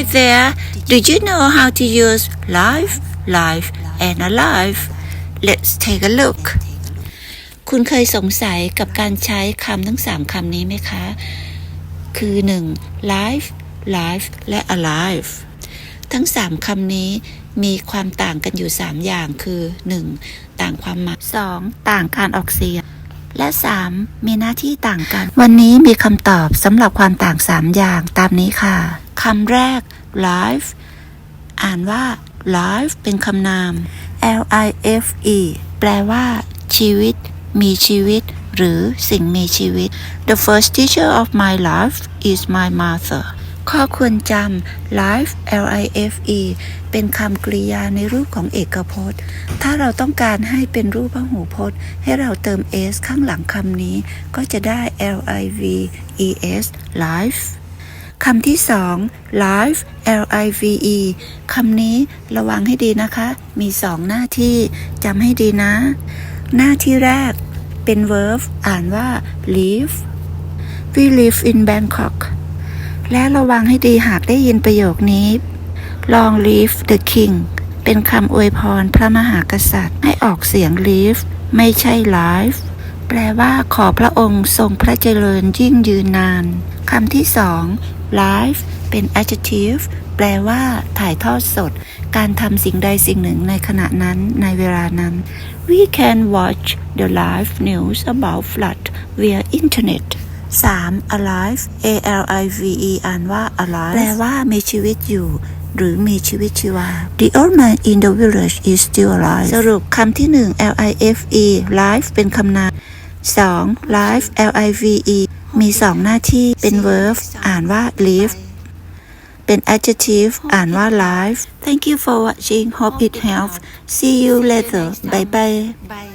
Hi there. Do you know how to use life, life, and alive? Let's take a look. คุณเคยสงสัยกับการใช้คำทั้งสามคำนี้ไหมคะ คือ 1. life life และ alive ทั้งสามคำนี้มีความต่างกันอยู่ 3 อย่างคือ 1. ต่างความหมาย 2. ต่างการออกเสียงและ 3. มีหน้าที่ต่างกัน วันนี้มีคำตอบสำหรับความต่าง 3 อย่างตามนี้ค่ะ คำแรก life อ่านว่า life เป็นคำนาม L I F E แปลว่า ชีวิต มีชีวิต หรือสิ่งมีชีวิต The first teacher of my life is my mother ข้อควรจำ life L I F E เป็นคำกริยาในรูปของเอกพจน์ ถ้าเราต้องการให้เป็นรูปพหูพจน์ ให้เราเติม s ข้างหลังคำนี้ ก็จะได้ L I V E S life คำที่สอง live L I V E คำนี้ระวังให้ดีนะคะ มีสองหน้าที่จำให้ดีนะ หน้าที่แรกเป็น verb อ่านว่า live we live in Bangkok และระวังให้ดีหากได้ยินประโยคนี้ long live the king เป็นคำอวยพรพระมหากษัตริย์ให้ออกเสียง live ไม่ใช่ live แปลว่าขอพระองค์ทรงพระเจริญยิ่งยืนนานคำที่สอง live เป็น adjective แปลว่าถ่ายทอดสด การทำสิ่งใดสิ่งหนึ่งในขณะนั้นในเวลานั้น we can watch the live news about flood via internet 3. alive a l i v e อ่านว่า alive แปลว่ามีชีวิตอยู่ หรือมีชีวิตชีวา The old man in the village is still alive สรุปคำที่1 l i f e life เป็นคำนาม 2. live l i v e มีสองหน้าที่เป็น verb อ่านว่า live เป็น adjective อ่านว่า live Thank you for watching hope it helps see you later bye bye